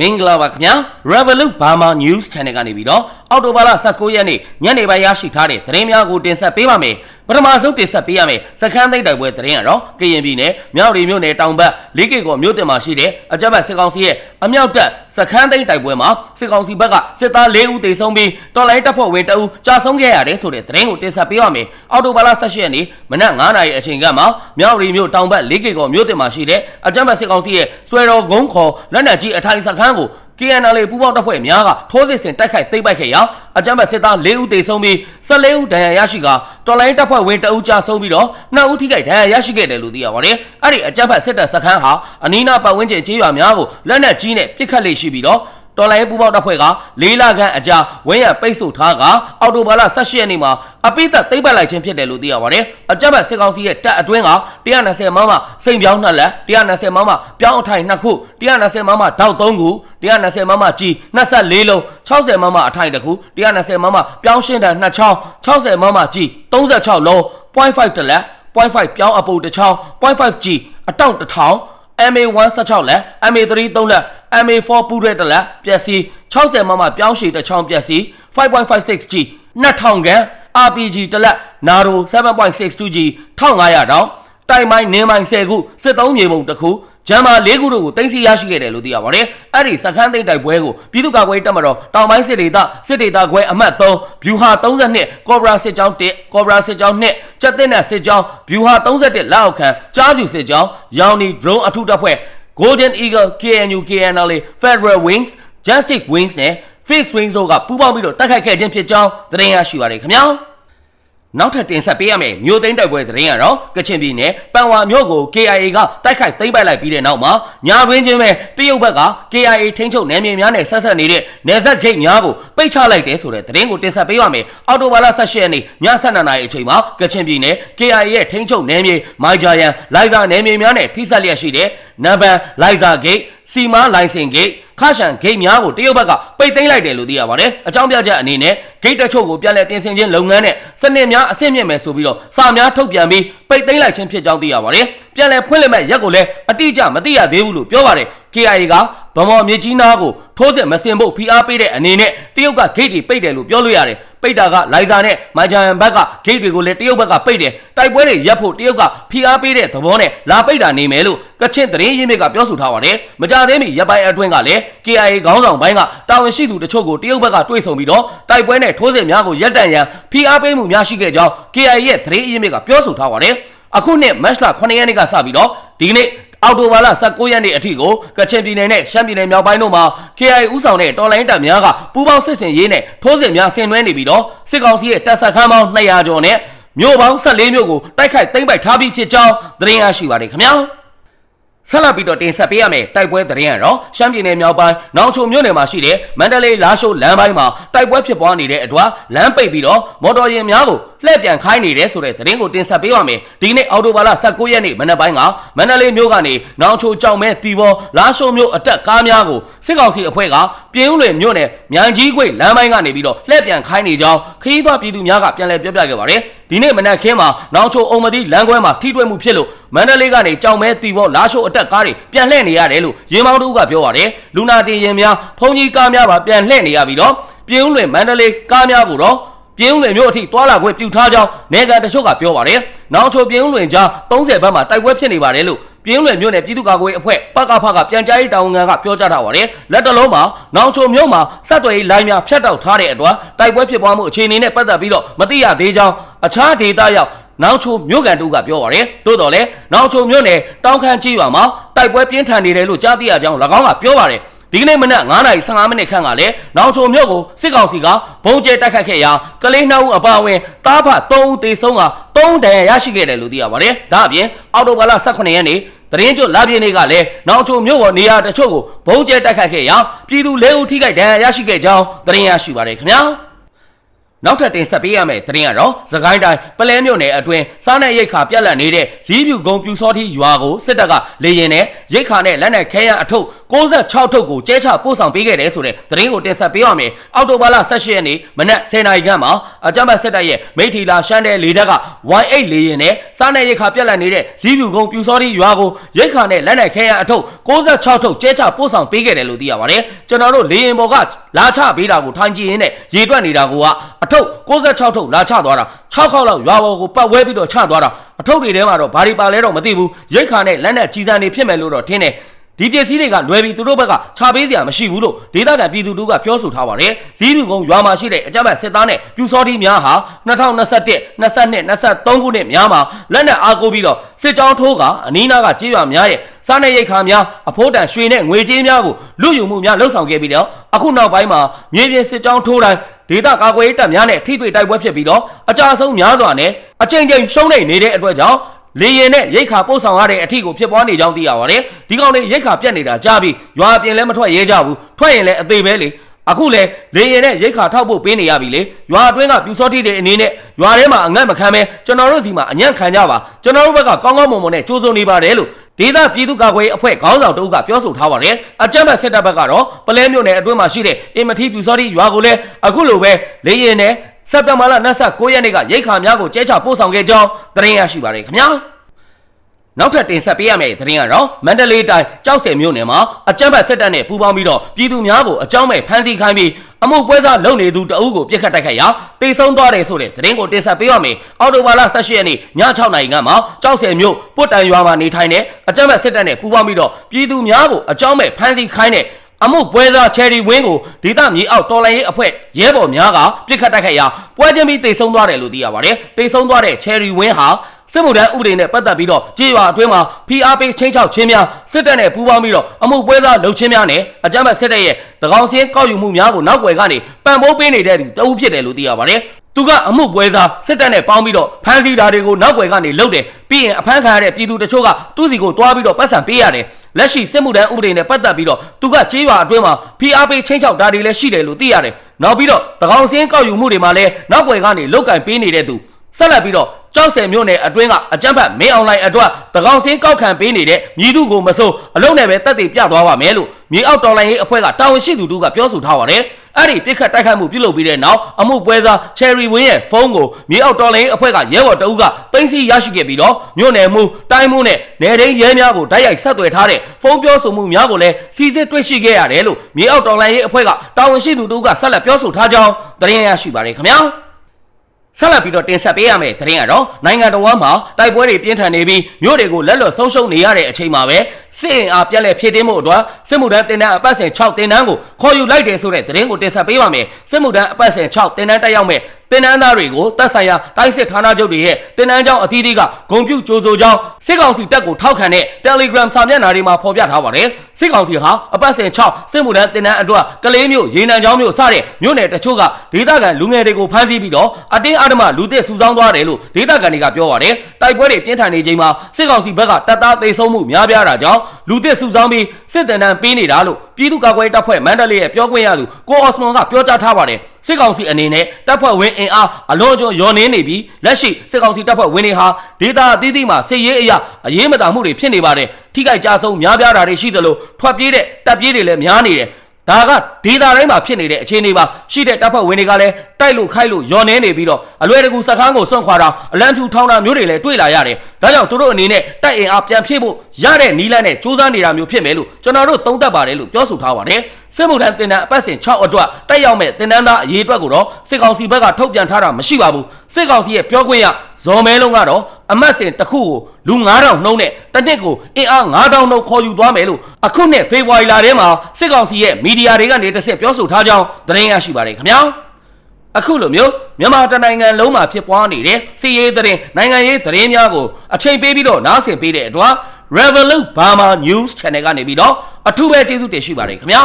မင်္ဂလာပါခင်ဗျာ Revolut Burma News Channel ကနေပြီးတော့အော်တိုဘာလ19ရက်နေ့ညနေပိုင်းရရှိထားတဲ့သတင်းများကိုတင်ဆက်ပေးပါမယ် ပထမဆုံးတင်ဆက်ပေးရမယ်စခန်းသိမ်းတိုက်ပွဲသတင်းကတော့ကရင်ပြည်နယ်မြောက်ရီမြို့နယ်တောင်ဘက်လေးကေကောမြို့တင်မှာရှိတဲ့အကြမ်းဖက်စစ်ကောင်စီရဲ့အမြောက်တပ်စခန်းသိမ်းတိုက်ပွဲမှာစစ်ကောင်စီဘက်ကစစ်သား၄ဦးသေဆုံးပြီးတော်လိုင်းတပ်ဖွဲ့ဝင်2ဦးကြာဆုံးခဲ့ရတယ်ဆိုတဲ့သတင်းကိုတင်ဆက်ပေးရမယ်အော်တိုဘာလ18ရက်နေ့မနက်9:00နာရီအချိန်ကမှမြောက်ရီမြို့တောင်ဘက်လေးကေကောမြို့တင်မှာရှိတဲ့အကြမ်းဖက်စစ်ကောင်စီရဲ့ဆွဲတော်ကုန်းခေါ်လက်နက်ကြီးအထိုင်စခန်းကို KNL ပူးပေါင်းတပ်ဖွဲ့များကထိုးစစ်ဆင်တိုက်ခိုက်သိမ်းပိုက်ခဲ့ရာအကြမ်းဖက်စစ်သား၄ဦးသေဆုံးပြီး14ဦးဒဏ်ရာရရှိကတော်လိုင်းတပ်ဖွဲ့ဝင်2ဦးကြာဆုံးပြီးတော့2ဦးထိခိုက်ဒဏ်ရာရရှိခဲ့တယ်လို့သိရပါတယ်။အဲ့ဒီအကြမ်းဖက်စစ်တပ်စခန်းဟာအနီးနားပတ်ဝန်းကျင်ကျေးရွာများကိုလက်နက်ကြီးနဲ့ပစ်ခတ်လေရှိပြီးတော့ တော်လိုင်းပူပေါင်းတပ်ဖွဲ့ကလေးလခန့်အကြာဝင်းရပိတ်ဆို့ထားကအော်တိုဘာလ18ရက်နေ့မှာအပိသက်သိမ့်ပတ်လိုက်ခြင်းဖြစ်တယ်လို့သိရပါတယ်။အကြမ်းဖက်စစ်ကောင်စီရဲ့တပ်အတွင်းက120မမစိန်ပြောင်းနှစ်လက်120မမပြောင်းအထိုင်နှစ်ခု120မမတောက်3ခု120မမကြီး24လုံး60မမအထိုင်တစ်ခု120မမပြောင်းရှင်းတဲ့နှစ်ချောင်း60မမကြီး36လုံး0.5တလက်0.5ပြောင်းအပူတစ်ချောင်း0.5ကြီးအတောင့်တစ်ထောင် MA1 16လက် MA3 3လက် MA4 ပူရဲတစ်လက်ပျက်စီး60မမပြောင်းရှည်တစ်ချောင်းပျက်စီး 5.56G 2000ခန်း RPG တစ်လက် Naro 7.62G 1500တောင်တိုင်မိုင်းနင်းမိုင်း10ခုစစ်သုံးမြေပုံတစ်ခုဂျမ်မာ၄ခုတို့ကိုတင်စီရရှိခဲ့တယ်လို့သိရပါတယ်။အဲ့ဒီစခန်းသိမ်းတိုက်ပွဲကိုပြည်သူ့ကာကွယ်တပ်မတော်တောင်ပိုင်းစစ်ဒေသစစ်ဒေသခွဲအမှတ်3ဗျူဟာ32ကော်ဘရာစစ်ကြောင်း1ကော်ဘရာစစ်ကြောင်း2ကြက်တင်တဲ့စစ်ကြောင်းဗျူဟာ31လက်အောက်ခံကြားကျူစစ်ကြောင်းရောင်နီ drone အထုတပ်ဖွဲ့ Golden Eagle KNU KNLA Federal Wings Justice Wings နဲ့ Fix Wings တို့ကပူးပေါင်းပြီးတော့တိုက်ခိုက်ခဲ့ခြင်းဖြစ်ကြောင်းသတင်းရရှိပါတယ်ခင်ဗျာ။ နောက်ထပ်တင်ဆက်ပေးရမယ်မြို့သိမ်းတိုက်ပွဲသတင်းကတော့ကချင်ပြည်နယ်ပန်ဝါမြို့ကို KIA ကတိုက်ခိုက်သိမ်းပိုက်လိုက်ပြီးတဲ့နောက်မှာညာတွင်းချင်းပဲတရုတ်ဘက်က KIA ထိန်းချုပ်နယ်မြေများနဲ့ဆက်ဆက်နေတဲ့နယ်စပ်ဂိတ်များကိုပိတ်ချလိုက်တယ်ဆိုတဲ့သတင်းကိုတင်ဆက်ပေးရမယ်အော်တိုဘာလ18ရက်နေ့ည7:00နာရီအချိန်မှာကချင်ပြည်နယ် KIA ရဲ့ထိန်းချုပ်နယ်မြေမိုင်ဂျာယန်လိုက်စာနယ်မြေများနဲ့ထိစပ်လျက်ရှိတဲ့နံပါတ်လိုက်စာဂိတ်စီမာလိုင်စင်ဂိတ် ခါရှန်ဂိတ်များကိုတရုတ်ဘက်ကပိတ်သိမ်းလိုက်တယ်လို့သိရပါတယ်။အကြောင်းပြချက်အနေနဲ့ဂိတ်တချို့ကိုပြန်လည်ပြင်ဆင်ခြင်းလုပ်ငန်းနဲ့စနစ်များအဆင့်မြင့်မယ်ဆိုပြီးတော့စာများထုတ်ပြန်ပြီးပိတ်သိမ်းလိုက်ခြင်းဖြစ်ကြောင်းသိရပါတယ်။ပြန်လည်ဖွင့်လှစ်မဲ့ရက်ကိုလည်းအတိအကျမသိရသေးဘူးလို့ပြောပါတယ်။ KIA က ဗမော်မြေကြီးနားကိုထိုးစစ်မစင်ဖို့ဖိအားပေးတဲ့အနေနဲ့တရုတ်ကဂိတ်တွေပိတ်တယ်လို့ပြောလို့ရတယ်။ပိတ်တာကလိုင်ဇာနဲ့မိုင်ဂျန်ဘက်ကဂိတ်တွေကိုလည်းတရုတ်ဘက်ကပိတ်တယ်တိုက်ပွဲတွေရပ်ဖို့တရုတ်ကဖိအားပေးတဲ့သဘောနဲ့လာပိတ်တာနေမယ်လို့ကချင်သတင်းရင်းမြစ်ကပြောဆိုထားပါတယ်မကြသေးမီရပ်ပိုင်းအတွင်းကလည်း KIA ခေါင်းဆောင်ပိုင်းကတာဝန်ရှိသူတချို့ကိုတရုတ်ဘက်ကတွေ့ဆုံပြီးတော့တိုက်ပွဲနဲ့ထိုးစစ်များကိုရပ်တန့်ရန်ဖိအားပေးမှုများရှိခဲ့ကြောင်း KIA ရဲ့သတင်းရင်းမြစ်ကပြောဆိုထားပါတယ်အခုနှစ်မတ်လ9ရက်နေ့ကစပြီးတော့ဒီကနေ့ အော်တိုဘာလ19ရက်နေ့အထိကိုကချင်ပြည်နယ်နဲ့ရှမ်းပြည်နယ်မြောက်ပိုင်းတို့မှာ KIA ဥဆောင်တဲ့တော်လိုင်းတပ်များကပူးပေါင်းစစ်ဆင်ရေးနဲ့ထိုးစစ်များဆင်နွှဲနေပြီးတော့စစ်ကောင်စီရဲ့တပ်ဆက်ခန်းပေါင်း200ကျော်နဲ့မြို့ပေါင်း14မြို့ကိုတိုက်ခိုက်သိမ်းပိုက်ထားပြီးဖြစ်ကြောင်းသတင်းရရှိပါတယ်ခင်ဗျာ ဆက်လက်ပြီးတော့တင်ဆက်ပေးရမယ်တိုက်ပွဲသတင်းရတော့ရှမ်းပြည်နယ်မြောက်ပိုင်းနောင်ချုံမြို့နယ်မှာရှိတဲ့မန္တလေးလာရှိုးလမ်းပိုင်းမှာတိုက်ပွဲဖြစ်ပွားနေတဲ့အတွက်လမ်းပိတ်ပြီးတော့မော်တော်ယာဉ်များကိုလှည့်ပြန်ခိုင်းနေတယ်ဆိုတဲ့သတင်းကိုတင်ဆက်ပေးပါမယ်ဒီနေ့အော်တိုဘာလ19ရက်နေ့မနက်ပိုင်းကမန္တလေးမြို့ကနေနောင်ချိုကြောင်မဲတီဘောလာရှိုးမြို့အတက်ကားများကိုစစ်ကောင်စီအဖွဲ့ကပြင်းဦးလွင်မြို့နယ်မြိုင်ကြီးခွေလမ်းပိုင်းကနေပြီးတော့လှည့်ပြန်ခိုင်းနေကြောင်းခရီးသွားပြည်သူများကပြန်လည်ပြောပြခဲ့ပါတယ် ဒီနေ့မနက်ခင်းမှာနောင်ချိုအုံမတိလမ်းခွဲမှာထိတွေ့မှုဖြစ်လို့မန္တလေးကနေကြောင်မဲတီဘောလာရှိုးအတက်ကားတွေပြန်လှည့်နေရတယ်လို့ရင်းမောင်းတို့ကပြောပါတယ်လူနာတင်ရင်များဖုန်ကြီးကားများပါပြန်လှည့်နေရပြီးတော့ပြင်းဦးလွင်မန္တလေးကားများကိုတော့ပြင်းဦးလွင်မြို့အထိတွာလာခွင့်ပြုထားကြောင်းနေကန်တချို့ကပြောပါတယ်။နောင်ချိုပြင်းဦးလွင်ကြား30ဘက်မှာတိုက်ပွဲဖြစ်နေပါတယ်လို့ ပြင်းဦးလွင်မြို့နယ်ပြည်သူ့ကာကွယ်အဖွဲ့ပကဖကပြန်ကြားရေးတာဝန်ခံကပြောကြားထားပါတယ်။လက်တလုံးမှာနောင်ချိုမြို့မှာစက်သွယ်ရေးလိုင်းများဖြတ်တောက်ထားတဲ့အတွက်တိုက်ပွဲဖြစ်ပွားမှုအခြေအနေနဲ့ပတ်သက်ပြီးတော့မသိရသေးကြောင်းအခြားဒေသရောက်နောင်ချိုမြို့ကန်တူကပြောပါတယ်။သို့တော်လည်းနောင်ချိုမြို့နယ်တောင်ခမ်းကြီးရွာမှာတိုက်ပွဲပြင်းထန်နေတယ်လို့ကြားသိရကြောင်း၎င်းကပြောပါတယ်။ ဒီကနေ့မနက်9:15မိနစ်ခန့်ကလည်းနောင်ချုံမြို့ကိုစစ်ကောင်စီကဘုံကျဲတိုက်ခတ်ခဲ့ရာကလေးနှောက်ဦးအပါအဝင်တားဖ3ဦးသေဆုံးက3ဒဏ်ရာရရှိခဲ့တယ်လို့သိရပါတယ်။ဒါအပြင်အော်တိုဘာလ18ရက်နေ့တရင်ကျွလာပြင်းနေ့ကလည်းနောင်ချုံမြို့ပေါ်နေရာတချို့ကိုဘုံကျဲတိုက်ခတ်ခဲ့ရာပြည်သူ၄ဦးထိခိုက်ဒဏ်ရာရရှိခဲ့ကြောင်းတရင်ရရှိပါတယ်ခင်ဗျာ။နောက်ထပ်တင်ဆက်ပေးရမယ့်သတင်းကတော့သခိုင်းတိုင်းပလဲမြို့နယ်အတွင်းစားနပ်ရိတ်ခါပြက်လက်နေတဲ့ဇီးပြူကုန်းပြူစောတိရွာကိုစစ်တပ်ကလေရင်နဲ့ရိတ်ခါနဲ့လက်နက်ခဲယမ်းအထုပ် 66ထုပ်ကိုကျဲချပို့ဆောင်ပေးခဲ့တယ်ဆိုတဲ့သတင်းကိုတင်ဆက်ပေးရမယ်။အောက်တိုဘာလ18ရက်နေ့မနက်10:00နာရီခန့်မှာအကြမ်းဖက်စစ်တပ်ရဲ့မိထီလာရှမ်းတဲ့လေတပ်က Y8 လေရင်နဲ့စားနပ်ရိတ်ခါပြက်လက်နေတဲ့ဇီးပြူကုန်းပြူစောတိရွာကိုရိတ်ခါနဲ့လက်နက်ခဲယမ်းအထုပ်66ထုပ်ကျဲချပို့ဆောင်ပေးခဲ့တယ်လို့သိရပါတယ်။ကျွန်တော်တို့လေရင်ပေါ်ကလာချပေးတာကိုထိုင်ကြည့်ရင်းနဲ့ရေတွက်နေတာကအထုပ်66ထုပ်လာချသွားတာ6ခေါက်လောက်ရွာပေါ်ကိုပတ်ဝဲပြီးတော့ချသွားတာအထုပ်တွေထဲမှာတော့ဘာတွေပါလဲတော့မသိဘူးရိတ်ခါနဲ့လက်နက်ကြီးစံတွေဖြစ်မယ်လို့တော့ထင်တယ် ဒီပစ္စည်းတွေကလွယ်ပြီးသူတို့ဘက်ကခြာပေးစရာမရှိဘူးလို့ဒေသခံပြည်သူတို့ကပြောဆိုထားပါတယ်။ဇီးလူကုန်းရွာမှာရှိတဲ့အကြမ်းဖက်စစ်သားနဲ့ပြူစောတိများဟာ2021 22 23ခုနှစ်များမှာလက်နက်အားကိုးပြီးတော့စစ်ကြောင်းထိုးကအနီးနားကကြေးရွာများရဲ့စားနပ်ရိက္ခာများအဖို့တန်ရွှေနဲ့ငွေကြေးများကိုလူယူမှုများလှုပ်ဆောင်ခဲ့ပြီးတော့အခုနောက်ပိုင်းမှာမြေပြင်စစ်ကြောင်းထိုးတိုင်းဒေသကာကွယ်ရေးတပ်များနဲ့ထိတွေ့တိုက်ပွဲဖြစ်ပြီးတော့အကြအဆုံးများစွာနဲ့အကြိမ်ကြိမ်ရှုံးနေနေတဲ့အတွက်ကြောင့် လေရင်နဲ့ရိတ်ခါပို့ဆောင်ရတဲ့အထီကိုဖြစ်ပွားနေကြောင်းသိရပါတယ်ဒီကောင်လေးရိတ်ခါပြက်နေတာကြားပြီးရွာအပြင်လည်းမထွက်ရဲကြဘူးထွက်ရင်လည်းအသေးပဲလေအခုလေလေရင်နဲ့ရိတ်ခါထောက်ဖို့ပေးနေရပြီလေရွာအတွင်းကပြူစောတိတဲ့အနေနဲ့ရွာထဲမှာအငတ်မခံပဲကျွန်တော်တို့စီမှာအညံ့ခံကြပါကျွန်တော်တို့ဘက်ကကောင်းကောင်းမွန်မွန်နဲ့ကြိုးစုံနေပါတယ်လို့ဒေသပြည်သူ့ကာကွယ်ရေးအဖွဲ့ခေါင်းဆောင်တအုပ်ကပြောဆိုထားပါတယ်အကြမ်းဖက်စစ်တပ်ဘက်ကတော့ပလဲမြို့နယ်အတွင်းမှာရှိတဲ့အင်မထီပြူစောတိရွာကိုလည်းအခုလိုပဲလေရင်နဲ့ စက်တဘာလ29ရက်နေ့ကရိတ်ခါများကိုကျဲချပို့ဆောင်ခဲ့ကြောင်းသတင်းရရှိပါတယ်ခင်ဗျာနောက်ထပ်တင်ဆက်ပေးရမယ့်သတင်းကတော့မန္တလေးတိုင်းကြောက်စဲမြို့နယ်မှာအကြမ်းဖက်စစ်တပ်နဲ့ပူးပေါင်းပြီးတော့ပြည်သူများကိုအကြောင်းမဲ့ဖမ်းဆီးခိုင်းပြီးအမှုပွဲစားလုပ်နေသူတအုပ်ကိုပြစ်ခတ်တိုက်ခိုက်ရာတိတ်ဆုံးသွားတယ်ဆိုတဲ့သတင်းကိုတင်ဆက်ပေးရမယ်။အော်တိုဘာလ18ရက်နေ့ည6နာရီခန့်မှာကြောက်စဲမြို့ပုတ်တန်ရွာမှာနေထိုင်တဲ့အကြမ်းဖက်စစ်တပ်နဲ့ပူးပေါင်းပြီးတော့ပြည်သူများကိုအကြောင်းမဲ့ဖမ်းဆီးခိုင်းတဲ့ အမှုပွဲစားချယ်ရီဝင်းကိုဒေသမြေအောက်တော်လိုင်းရေးအဖွဲ့ရဲဘော်များကပြစ်ခတ်တိုက်ခိုက်ရာပွဲချင်းပြီးတိတ်ဆုံးသွားတယ်လို့သိရပါတယ်။တိတ်ဆုံးသွားတဲ့ချယ်ရီဝင်းဟာစစ်မှုထမ်းဥပဒေနဲ့ပတ်သက်ပြီးတော့ကြေးရွာအတွင်းမှာ PRP ချင်းချောက်ချင်းများစစ်တပ်နဲ့ပူးပေါင်းပြီးတော့အမှုပွဲစားလှုပ်ချင်းများနဲ့အကြမ်းဖက်စစ်တပ်ရဲ့တကောင်စင်းကောက်ယူမှုများကိုနောက်ွယ်ကနေပံ့ပိုးပေးနေတဲ့သူတအုပ်ဖြစ်တယ်လို့သိရပါတယ်။သူကအမှုပွဲစားစစ်တပ်နဲ့ပေါင်းပြီးတော့ဖမ်းဆီးတာတွေကိုနောက်ွယ်ကနေလှုပ်တယ်ပြီးရင်အဖမ်းခံရတဲ့ပြည်သူတချို့ကသူ့စီကိုတွားပြီးတော့ပတ်စံပေးရတယ် လက်ရှိစစ်မှုထမ်းဥပဒေနဲ့ပတ်သက်ပြီးတော့သူကကြေးရွာအတွင်းမှာ PRP ချင်းချောက်တာတွေလည်းရှိတယ်လို့သိရတယ်။နောက်ပြီးတော့တကောင်စင်းကောက်ယူမှုတွေမှာလည်းနောက်ွယ်ကနေလုတ်ကင်ပေးနေတဲ့သူဆက်လက်ပြီးတော့ကြောက်စဲမြို့နယ်အတွင်းကအကြမ်းဖက်မင်းအောင်လိုင်းအတွက်တကောင်စင်းကောက်ခံပေးနေတဲ့မြည်သူကိုမစိုးအလုံးနဲ့ပဲတက်တည်ပြသွားပါမယ်လို့မြေအောက်တော်လိုင်းရေးအဖွဲ့ကတာဝန်ရှိသူတို့ကပြောဆိုထားပါတယ် အဲ့ဒီပြစ်ခတ်တိုက်ခိုက်မှုပြုလုပ်ပြီးတဲ့နောက်အမှုပွဲစား Cherry Win ရဲ့ဖုန်းကိုမြေအောက်တော်လိုင်းရေးအဖွဲ့ကရဲဘော်တအုပ်ကတင်စီရရှိခဲ့ပြီးတော့မြို့နယ်မှုတိုင်းမှုနဲ့နယ်ရင်းရဲများကိုတိုက်ရိုက်ဆက်သွယ်ထားတဲ့ဖုန်းပြောဆိုမှုများကိုလည်းစီစစ်တွေ့ရှိခဲ့ရတယ်လို့မြေအောက်တော်လိုင်းရေးအဖွဲ့ကတာဝန်ရှိသူတို့ကဆက်လက်ပြောဆိုထားကြောင်းသတင်းရရှိပါတယ်ခင်ဗျာဆက်လက်ပြီးတော့တင်ဆက်ပေးရမယ့်သတင်းကတော့နိုင်ငံတော်ဝန်မှာတိုက်ပွဲတွေပြင်းထန်နေပြီးမြို့တွေကိုလက်လွတ်ဆုံးရှုံးနေရတဲ့အချိန်မှာပဲ စစ်အင်အားပြက်လက်ဖြည့်တင်းမှုအတွက်စစ်မှုထမ်းတင်တန်းအပတ်စဉ်6တင်တန်းကိုခေါ်ယူလိုက်တယ်ဆိုတဲ့သတင်းကိုတင်ဆက်ပေးပါမယ်စစ်မှုထမ်းအပတ်စဉ်6တင်တန်းတက်ရောက်မဲ့ တင်နန်းသားတွေကိုတပ်ဆိုင်ရာတိုင်းစစ်ဌာနချုပ်တွေရဲ့တင်နန်းကျောင်းအသီးသီးကဂုံပြုကြိုးဆိုကြောင်းစစ်ကောင်စီတပ်ကိုထောက်ခံတဲ့ Telegram စာမျက်နှာတွေမှာဖော်ပြထားပါတယ်စစ်ကောင်စီဟာအပတ်စဉ်6စစ်မှုထမ်းတင်နန်းအတွက်ကလေးမျိုးရေနံကျောင်းမျိုးစတဲ့မြို့နယ်တချို့ကဒေသခံလူငယ်တွေကိုဖမ်းဆီးပြီးတော့အတင်းအဓမ္မလူသစ်စုဆောင်းသွားတယ်လို့ဒေသခံတွေကပြောပါတယ်တိုက်ပွဲတွေပြင်းထန်နေချိန်မှာစစ်ကောင်စီဘက်ကတပ်သားသိမ်းဆုံးမှုများပြားတာကြောင့်လူသစ်စုဆောင်းပြီးစစ်တမ်းတန်းပေးနေတာလို့ပြည်သူ့ကာကွယ်တပ်ဖွဲ့မန္တလေးရဲ့ပြောခွင့်ရသူကိုအော်စမွန်ကပြောကြားထားပါတယ် စစ်ကောင်စီအနေနဲ့တပ်ဖွဲ့ဝင်အင်အားအလွန်ကျွံရောနေနေပြီးလက်ရှိစစ်ကောင်စီတပ်ဖွဲ့ဝင်တွေဟာဒေသအသီးသီးမှာစစ်ရေးအရာအရေးမတာမှုတွေဖြစ်နေပါတယ်ထိခိုက်ကြဆုံးများပြားတာတွေရှိသလိုထွက်ပြေးတဲ့တပ်ပြေးတွေလည်းများနေတယ် ဒါကဒေတာတိုင်းမှာဖြစ်နေတဲ့အခြေအနေပါရှိတဲ့တပ်ဖွဲ့ဝင်တွေကလည်းတိုက်လို့ခိုက်လို့ယော်နေနေပြီးတော့အလွယ်တကူစခန်းကိုစွန့်ခွာတာအလံဖြူထောင်းတာမျိုးတွေလည်းတွေ့လာရတယ်ဒါကြောင့်သူတို့အနေနဲ့တိုက်အင်အားပြန်ဖြည့်ဖို့ရတဲ့နီးလန်းနဲ့စူးစမ်းနေတာမျိုးဖြစ်မယ်လို့ကျွန်တော်တို့သုံးသပ်ပါတယ်လို့ပြောဆိုထားပါတယ်စစ်မှုထမ်းတင်တန်းအပတ်စဉ်6အတွက်တက်ရောက်မဲ့တင်တန်းသားအရေးအတွက်ကိုတော့စစ်ကောင်စီဘက်ကထုတ်ပြန်ထားတာမရှိပါဘူးစစ်ကောင်စီရဲ့ပြောခွင့်ရ ဇော်မဲလုံးကတော့အမတ်စင်တစ်ခုကိုလူ9000နှုံးနဲ့တစ်နှစ်ကိုအင်အား9000နှုံးခေါ်ယူသွားမယ်လို့အခုနှစ်ဖေဖော်ဝါရီလထဲမှာစစ်ကောင်စီရဲ့မီဒီယာတွေကနေတစ်ဆက်ပြောဆိုထားကြောင်းသတင်းရရှိပါတယ်ခင်ဗျာအခုလိုမျိုးမြန်မာတနိုင်ငံလုံးမှာဖြစ်ပွားနေတဲ့စီးရေးသတင်းနိုင်ငံရေးသတင်းများကိုအချိန်ပေးပြီးတော့နားဆင်ပေးတဲ့အတွက် Revolut Burma News Channel ကနေပြီးတော့အထူးပဲကျေးဇူးတင်ရှိပါတယ်ခင်ဗျာ